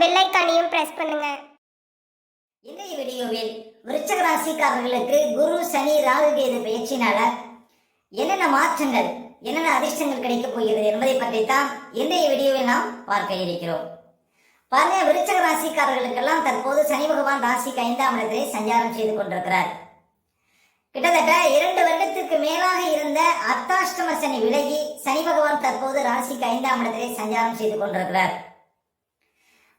Bell ஐக்கானையும் press பண்ணுங்க. இன்றைய வீடியோவில் விருச்சக ராசிக்காரர்களுக்கு குரு சனி ராகு கேது பயிற்சினால என்னென்ன மாற்றங்கள் என்னென்ன அதிர்ஷ்டங்கள் கிடைக்கப் போகிறது என்பதை பற்றி தான் இன்றைய வீடியோவில் நாம் பார்க்க இருக்கிறோம். பாருங்க விருச்சக ராசிக்காரர்களுக்கெல்லாம் தற்போது சனி பகவான் ராசிக்கு ஐந்தாம் இடத்திலே சஞ்சாரம் செய்து கொண்டிருக்கிறார். கிட்டத்தட்ட இரண்டு வருடத்திற்கு மேலாக இருந்த அர்த்தாஷ்டம சனி விலகி சனி பகவான் தற்போது ராசிக்கு ஐந்தாம் இடத்திலே சஞ்சாரம் செய்து கொண்டிருக்கிறார்.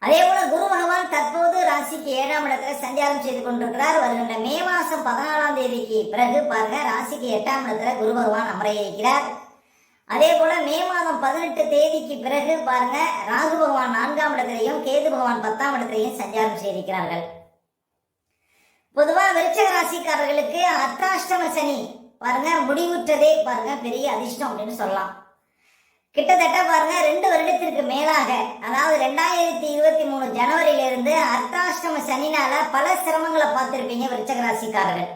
அதே போல குரு பகவான் தற்போது ராசிக்கு ஏழாம் இடத்துல சஞ்சாரம் செய்து கொண்டிருக்கிறார். வருகின்ற மே மாசம் பதினாலாம் தேதிக்கு பிறகு பாருங்க ராசிக்கு எட்டாம் இடத்துல குரு பகவான் அமர இருக்கிறார். அதே போல மே மாதம் பதினெட்டு தேதிக்கு பிறகு பாருங்க ராகு பகவான் நான்காம் இடத்திலையும் கேது பகவான் பத்தாம் இடத்திலையும் சஞ்சாரம் செய்திருக்கிறார்கள். பொதுவா விருச்சக ராசிக்காரர்களுக்கு அர்த்தாஷ்டம சனி பாருங்க முடிவுற்றதே பாருங்க பெரிய அதிர்ஷ்டம் அப்படின்னு சொல்லலாம். கிட்டத்தட்ட பாருங்க ரெண்டு வருடத்திற்கு மேலாக அதாவது ரெண்டாயிரத்தி இருபத்தி மூணு ஜனவரியிலிருந்து அர்த்தாஷ்டம சனினால பல சிரமங்களை பார்த்திருப்பீங்க விருச்சகராசிக்காரர்கள்.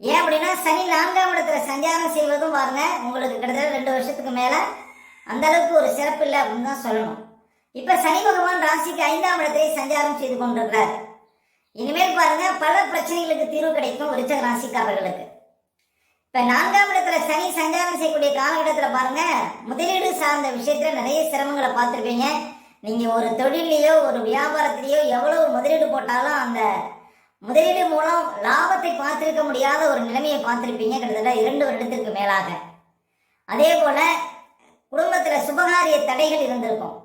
ஏன் அப்படின்னா சனி நான்காம் இடத்துல சஞ்சாரம் செய்வதும் பாருங்க உங்களுக்கு கிட்டத்தட்ட ரெண்டு வருஷத்துக்கு மேல அந்த அளவுக்கு ஒரு சிறப்பு இல்லை அப்படின்னு தான் சொல்லணும். இப்ப சனி பகவான் ராசிக்கு ஐந்தாம் இடத்தை சஞ்சாரம் செய்து கொண்டிருக்கிறார். இனிமேல் பாருங்க பல பிரச்சனைகளுக்கு தீர்வு கிடைக்கும் விருச்சக ராசிக்காரர்களுக்கு இப்ப நான்காம் இடத்துல சனி சஞ்சாரம் செய்யக்கூடிய காலகட்டத்துல பாருங்க முதலீடு சார்ந்த விஷயத்துல நிறைய சிரமங்களை பார்த்துருப்பீங்க. நீங்க ஒரு தொழிலையோ ஒரு வியாபாரத்திலேயோ எவ்வளவு முதலீடு போட்டாலும் அந்த முதலீடு மூலம் லாபத்தை பார்த்திருக்க முடியாத ஒரு நிலைமையை பார்த்துருப்பீங்க கிட்டத்தட்ட இரண்டு வருடத்திற்கு மேலாக. அதே போல குடும்பத்துல சுபகாரிய தடைகள் இருந்திருக்கும்.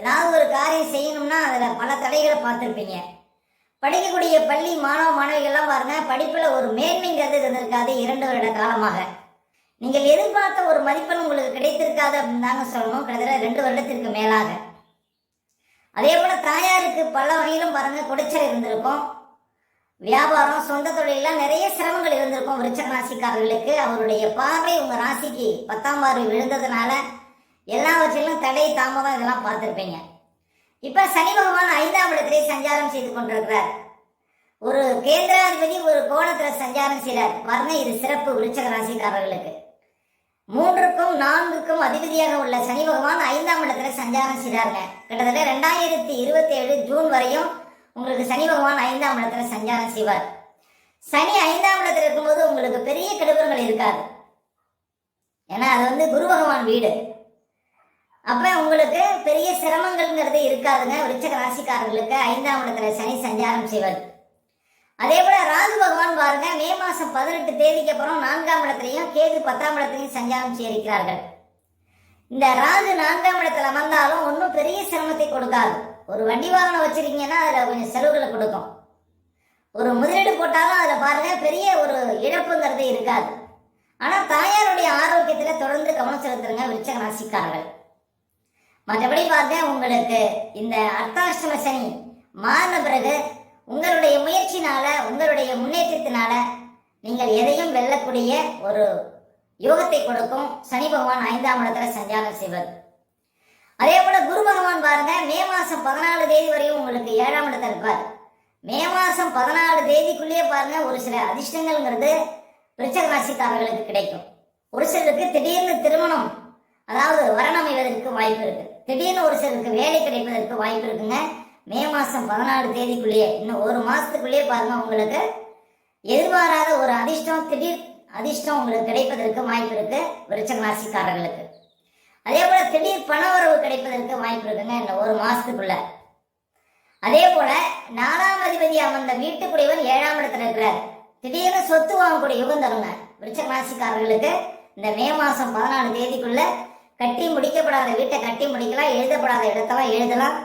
ஏதாவது ஒரு காரியம் செய்யணும்னா அதுல பல தடைகளை பார்த்துருப்பீங்க. படிக்கக்கூடிய பள்ளி மாணவ மாணவிகள்லாம் பாருங்க படிப்புல ஒரு மேன்மைங்கிறது இருந்திருக்காது இரண்டு வருட காலமாக. நீங்கள் எதிர்பார்த்த ஒரு மதிப்பெண் உங்களுக்கு கிடைத்திருக்காது அப்படின்னு தாங்க சொல்லணும். கிட்டத்தட்ட ரெண்டு வருடத்திற்கு மேலாக. அதே போல தாயாருக்கு பல வகையிலும் பாருங்க குடைச்சல் இருந்திருக்கும். வியாபாரம் சொந்த தொழிலெல்லாம் நிறைய சிரமங்கள் இருந்திருக்கும் விருச்சக ராசிக்காரர்களுக்கு. அவருடைய பார்வை உங்க ராசிக்கு பத்தாம் பார்வை விழுந்ததுனால எல்லாவற்றிலும் தடை தாமதம் இதெல்லாம் பார்த்துருப்பீங்க. இப்ப சனி பகவான் ஐந்தாம் இடத்திலே சஞ்சாரம் செய்து கொண்டிருக்கிறார். ஒரு கேந்திராதிபதி ஒரு கோணத்துல சஞ்சாரம் செய்கிறார். பாருங்க இது சிறப்பு விருச்சக ராசிக்காரர்களுக்கு. மூன்றுக்கும் நான்குக்கும் அதிபதியாக உள்ள சனி பகவான் ஐந்தாம் இடத்துல சஞ்சாரம் செய்தாருங்க கிட்டத்தட்ட ரெண்டாயிரத்தி இருபத்தி ஏழு ஜூன் வரையும் உங்களுக்கு சனி பகவான் ஐந்தாம் இடத்துல சஞ்சாரம் செய்வார். சனி ஐந்தாம் இடத்துல இருக்கும்போது உங்களுக்கு பெரிய கெடுபங்கள் இருக்காது. ஏன்னா அது வந்து குரு பகவான் வீடு. அப்போ உங்களுக்கு பெரிய சிரமங்கள்ங்கிறது இருக்காதுங்க. விருச்சக ராசிக்காரர்களுக்கு ஐந்தாம் இடத்துல சனி சஞ்சாரம் செய்வது அதே போல ராகு பகவான் பாருங்க மே மாசம் பதினெட்டு தேதிக்கு அப்புறம் நான்காம் இடத்துலையும் கேது பத்தாம் இடத்துலையும் சஞ்சாரம் செய்திருக்கிறார்கள். இந்த ராகு நான்காம் இடத்துல வந்தாலும் ஒன்றும் பெரிய சிரமத்தை கொடுக்காது. ஒரு வண்டி வாகனம் வச்சிருக்கீங்கன்னா அதில் கொஞ்சம் செலவுகளை கொடுக்கும். ஒரு முதலீடு போட்டாலும் அதில் பாருங்க பெரிய ஒரு இழப்புங்கிறது இருக்காது. ஆனால் தாயாருடைய ஆரோக்கியத்தில் தொடர்ந்து கவனம் செலுத்துறங்க விருச்சக ராசிக்காரர்கள். மற்றபடி பார்த்தா உங்களுக்கு இந்த அர்த்தாஷ்டம சனி மாறின பிறகு உங்களுடைய முயற்சினால உங்களுடைய முன்னேற்றத்தினால நீங்கள் எதையும் வெல்லக்கூடிய ஒரு யோகத்தை கொடுக்கும் சனி பகவான் ஐந்தாம் இடத்துல சஞ்சாரம் செய்வது அதே போல குரு பகவான் பாருங்க மே மாசம் பதினாலு தேதி வரையும் உங்களுக்கு ஏழாம் இடத்துல இருப்பார். மே மாசம் பதினாலு தேதிக்குள்ளேயே பாருங்க ஒரு சில அதிர்ஷ்டங்கள்ங்கிறது விருச்சக ராசிக்காரர்களுக்கு கிடைக்கும். ஒரு சிலருக்கு திடீர்னு திருமணம் அதாவது வரன் அமைவதற்கு வாய்ப்பு இருக்கு. திடீர்னு ஒரு சிலருக்கு வேலை கிடைப்பதற்கு வாய்ப்பு இருக்குங்க. மே மாதம் பதினாலு தேதிக்குள்ளேயே இன்னும் ஒரு மாதத்துக்குள்ளேயே பாருங்கள் உங்களுக்கு. எதிர்பாராத ஒரு அதிர்ஷ்டம் திடீர் அதிர்ஷ்டம் உங்களுக்கு கிடைப்பதற்கு வாய்ப்பு இருக்கு விருச்சக ராசிக்காரர்களுக்கு. அதே போல திடீர் பண உறவு கிடைப்பதற்கு வாய்ப்பு இருக்குங்க இன்னும் ஒரு மாதத்துக்குள்ள அதே போல நாலாம் அதிபதி அமர்ந்த வீட்டுக்குடையவன் ஏழாம் இடத்துல இருக்கிறார். திடீர்னு சொத்து வாங்கக்கூடிய யுகம் தருங்க விருச்சக ராசிக்காரர்களுக்கு. இந்த மே மாதம் பதினாலு தேதிக்குள்ள கட்டி முடிக்கப்படாத வீட்டை கட்டி முடிக்கலாம் எழுதப்படாத இடத்தெல்லாம் எழுதலாம்.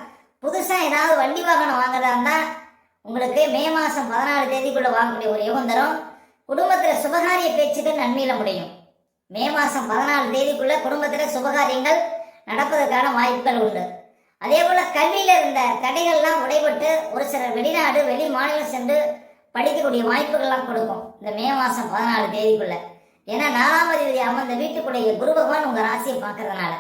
புதுசாக ஏதாவது வண்டி வாகனம் வாங்குறதா இருந்தால் உங்களுக்கு மே மாதம் பதினாலு தேதிக்குள்ளே வாங்கக்கூடிய ஒரு யோகம் தரும். சுபகாரிய பேச்சுக்கு நன்மையில முடியும். மே மாதம் பதினாலு தேதிக்குள்ளே குடும்பத்தில் சுபகாரியங்கள் நடப்பதற்கான வாய்ப்புகள் உண்டு. அதே போல் கல்வியில் இருந்த தடைகள்லாம் உடைபட்டு ஒரு சிலர் வெளிநாடு வெளி மாநிலம் சென்று படிக்கக்கூடிய வாய்ப்புகள்லாம் கொடுக்கும். இந்த மே மாதம் பதினாலு தேதிக்குள்ளே. ஏன்னா நாலாம் அதிபதி அமர்ந்த வீட்டுக்குடைய குரு பகவான் உங்கள் ராசியை பார்க்கறதுனால.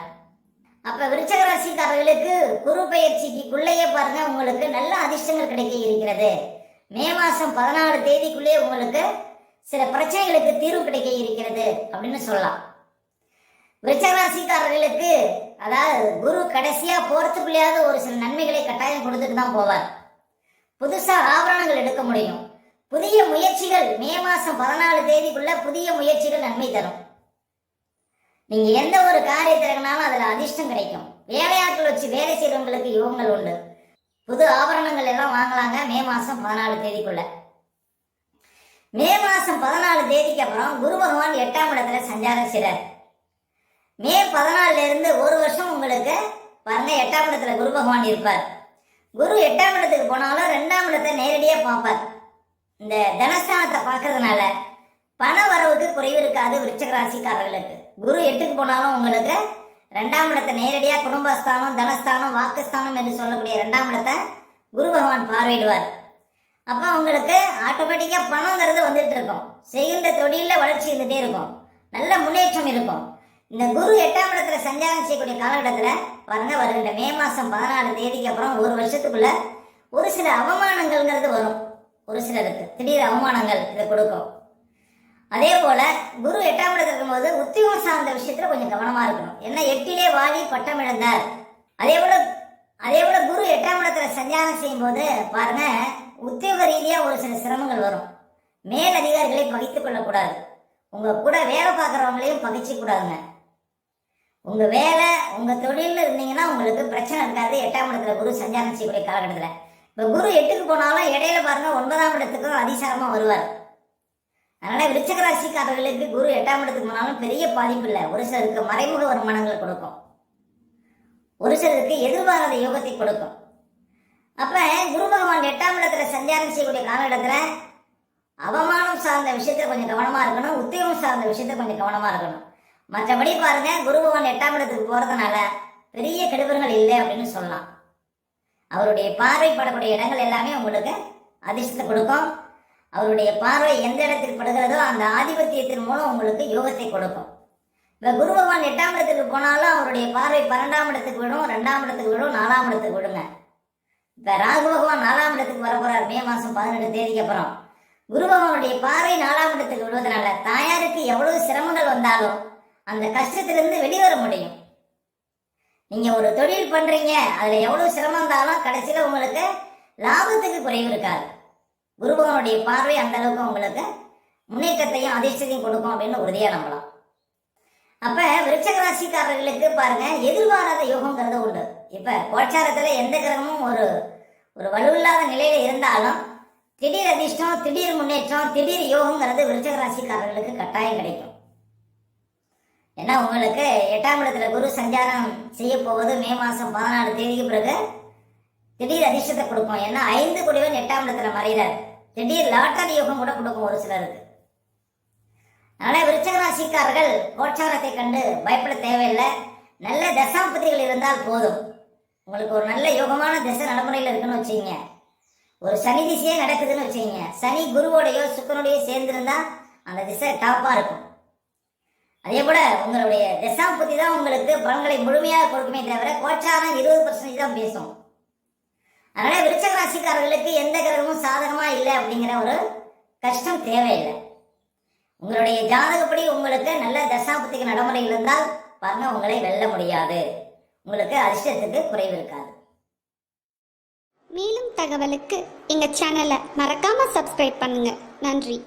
அப்போ விருச்சக ராசிக்காரர்களுக்கு குரு பயிற்சிக்குள்ளேயே பாருங்க உங்களுக்கு நல்ல அதிர்ஷ்டங்கள் கிடைக்க இருக்கிறது. மே மாதம் பதினாலு தேதிக்குள்ளேயே உங்களுக்கு சில பிரச்சனைகளுக்கு தீர்வு கிடைக்க இருக்கிறது அப்படின்னு சொல்லலாம். விருச்சகராசிக்காரர்களுக்கு அதாவது குரு கடைசியாக போகிறதுக்குள்ளேயாவது ஒரு சில நன்மைகளை கட்டாயம் கொடுத்துட்டு தான் போவார். புதுசாக ஆபரணங்கள் எடுக்க முடியும். புதிய முயற்சிகள் மே மாசம் பதினாலு தேதிக்குள்ள புதிய முயற்சிகள் நன்மை தரும். நீங்க எந்த ஒரு காரியத்தை இறங்கினாலும் அதுல அதிர்ஷ்டம் கிடைக்கும். வேலையாட்கள் வச்சு வேலை செய்யறவங்களுக்கு யோகங்கள் உண்டு. புது ஆபரணங்கள் எல்லாம் வாங்கலாங்க மே மாசம் பதினாலு தேதிக்குள்ள. மே மாசம் பதினாலு தேதிக்கு அப்புறம் குரு பகவான் எட்டாம் இடத்துல சஞ்சாரம் செய்றார். மே பதினாலுல இருந்து ஒரு வருஷம் உங்களுக்கு பாருங்க எட்டாம் இடத்துல குரு பகவான் இருப்பார். குரு எட்டாம் இடத்துக்கு போனாலும் ரெண்டாம் இடத்தை நேரடியா பார்ப்பார். இந்த தனஸ்தானத்தை பார்க்கறதுனால பண வரவுக்கு குறைவு இருக்காது விருச்சக ராசிக்காரர்களுக்கு குரு எட்டுக்கு போனாலும் உங்களுக்கு ரெண்டாம் இடத்தை நேரடியா குடும்பஸ்தானம் தனஸ்தானம் வாக்குஸ்தானம் என்று சொல்லக்கூடிய ரெண்டாம் இடத்தை குரு பகவான் பார்வையிடுவார். அப்போ உங்களுக்கு ஆட்டோமேட்டிக்கா பணங்கிறது வந்துட்டு இருக்கும். செய்கின்ற தொழில வளர்ச்சி இருந்துட்டே இருக்கும். நல்ல முன்னேற்றம் இருக்கும். இந்த குரு எட்டாம் இடத்துல சஞ்சாரம் செய்யக்கூடிய காலகட்டத்தில் பாருங்க வருகின்ற மே மாசம் பதினாலு தேதிக்கு அப்புறம் ஒரு வருஷத்துக்குள்ள ஒரு சில அவமானங்கள்ங்கிறது வரும். ஒரு சிலருக்கு திடீர் அவமானங்கள் இதை கொடுக்கும். அதே போல குரு எட்டாம் இடத்துல இருக்கும்போது உத்தியோகம் சார்ந்த விஷயத்துல கொஞ்சம் கவனமா இருக்கணும். ஏன்னா எட்டிலே வாடி பட்டம் இழந்தார். அதே போல அதே போல குரு எட்டாம் இடத்துல சஞ்சாரம் செய்யும் போது பாருங்க உத்தியோக ரீதியா ஒரு சில சிரமங்கள் வரும். மேல் அதிகாரிகளை பகைத்துக் கொள்ளக்கூடாது. உங்க கூட வேலை பார்க்குறவங்களையும் பகிச்சு கூடாதுங்க. உங்க வேலை உங்க தொழிலில் இருந்தீங்கன்னா உங்களுக்கு பிரச்சனை இருக்காது. எட்டாம் இடத்துல குரு சஞ்சாரம் செய்யக்கூடிய காலகட்டத்தில். இப்போ குரு எட்டுக்கு போனாலும் இடையில பாருங்க ஒன்பதாம் இடத்துக்கும் அதிசாரமாக வருவார். அதனால விருச்சக ராசிக்காரர்களுக்கு குரு எட்டாம் இடத்துக்கு போனாலும் பெரிய பாதிப்பு இல்லை. ஒரு சிலருக்கு மறைமுக வருமானங்கள் கொடுக்கும். ஒரு சிலருக்கு எதிர்பாராத யோகத்தை கொடுக்கும். அப்ப குரு பகவான் எட்டாம் இடத்துல சஞ்சாரம் செய்யக்கூடிய காலகட்டத்தில் அவமானம் சார்ந்த விஷயத்த கொஞ்சம் கவனமா இருக்கணும். உத்தியோகம் சார்ந்த விஷயத்த கொஞ்சம் கவனமா இருக்கணும். மற்றபடி பாருங்க குரு பகவான் எட்டாம் இடத்துக்கு போறதுனால பெரிய கெடுபர்கள் இல்லை அப்படின்னு சொல்லலாம். அவருடைய பார்வை படக்கூடிய இடங்கள் எல்லாமே உங்களுக்கு அதிர்ஷ்டத்தை கொடுக்கும். அவருடைய பார்வை எந்த இடத்தில் படுகிறதோ அந்த ஆதிபத்தியத்தின் மூலம் உங்களுக்கு யோகத்தை கொடுக்கும். இப்போ குரு பகவான் எட்டாம் இடத்துக்கு போனாலும் அவருடைய பார்வை பன்னெண்டாம் இடத்துக்கு விடும் ரெண்டாம் இடத்துக்கு விடும் நாலாம் இடத்துக்கு விடுங்க. இப்போ ராகு பகவான் நாலாம் இடத்துக்கு வர மே மாதம் பதினெட்டு தேதிக்கு அப்புறம். குரு பகவானுடைய பார்வை நாலாம் இடத்துக்கு விடுவதனால தாயாருக்கு எவ்வளவு சிரமங்கள் வந்தாலும் அந்த கஷ்டத்திலிருந்து வெளிவர முடியும். நீங்க ஒரு தொழில் பண்றீங்க அதுல எவ்வளவு சிரமம் இருந்தாலும் கடைசியில உங்களுக்கு லாபத்துக்கு குறைவு இருக்காது. குருபகவனுடைய பார்வை அந்த அளவுக்கு உங்களுக்கு முன்னேற்றத்தையும் அதிர்ஷ்டத்தையும் கொடுக்கும் அப்படின்னு உறுதியா நம்பலாம். அப்ப விருட்சக ராசிக்காரர்களுக்கு பாருங்க எதிர்பாராத யோகங்கிறது உண்டு. இப்ப கோச்சாரத்துல எந்த கிரகமும் ஒரு ஒரு வலுவில்லாத நிலையில இருந்தாலும் திடீர் அதிர்ஷ்டம் திடீர் முன்னேற்றம் திடீர் யோகங்கிறது விருச்சக ராசிக்காரர்களுக்கு கட்டாயம் கிடைக்கும். ஏன்னா உங்களுக்கு எட்டாம் இடத்துல குரு சஞ்சாரம் செய்ய போவது மே மாதம் பதினாலு தேதிக்கு பிறகு? திடீர் அதிர்ஷ்டத்தை கொடுக்கும். ஏன்னா ஐந்து குடிவன் எட்டாம் இடத்துல மறைகிறார். திடீர் லாட்டரி யோகம் கூட கொடுக்கும் ஒரு சிலருக்கு. அதனால விருச்சக ராசிக்காரர்கள் கோச்சாரத்தை கண்டு பயப்பட தேவையில்லை. நல்ல தசாபதிகள் இருந்தால் போதும். உங்களுக்கு ஒரு நல்ல யோகமான திசை நடைமுறையில் இருக்குன்னு வச்சுங்க ஒரு சனி திசையே நடக்குதுன்னு வச்சுக்கோங்க. சனி குருவோடையோ சுக்கரனுடையோ சேர்ந்திருந்தா அந்த திசை டாப்பாக இருக்கும். அதே போல உங்களுடைய தசாபதி தான் உங்களுக்கு பலன்களை முழுமையாக கொடுக்குமே தவிர கோச்சாரம் இருபது பர்சன்டேஜ் தான் பேசும். அதனால விருச்சக ராசிக்காரர்களுக்கு எந்த கிரகமும் சாதகமா இல்லை அப்படிங்கிற ஒரு கஷ்டம் தேவையில்லை. உங்களுடைய ஜாதகப்படி உங்களுக்கு நல்ல தசாபத்திக்கு நடைமுறை இருந்தால் பாருங்க உங்களை வெல்ல முடியாது. உங்களுக்கு அதிர்ஷ்டத்துக்கு குறைவு இருக்காது. மேலும் தகவலுக்கு எங்கள் சேனலை மறக்காமல் சப்ஸ்கிரைப் பண்ணுங்கள் நன்றி.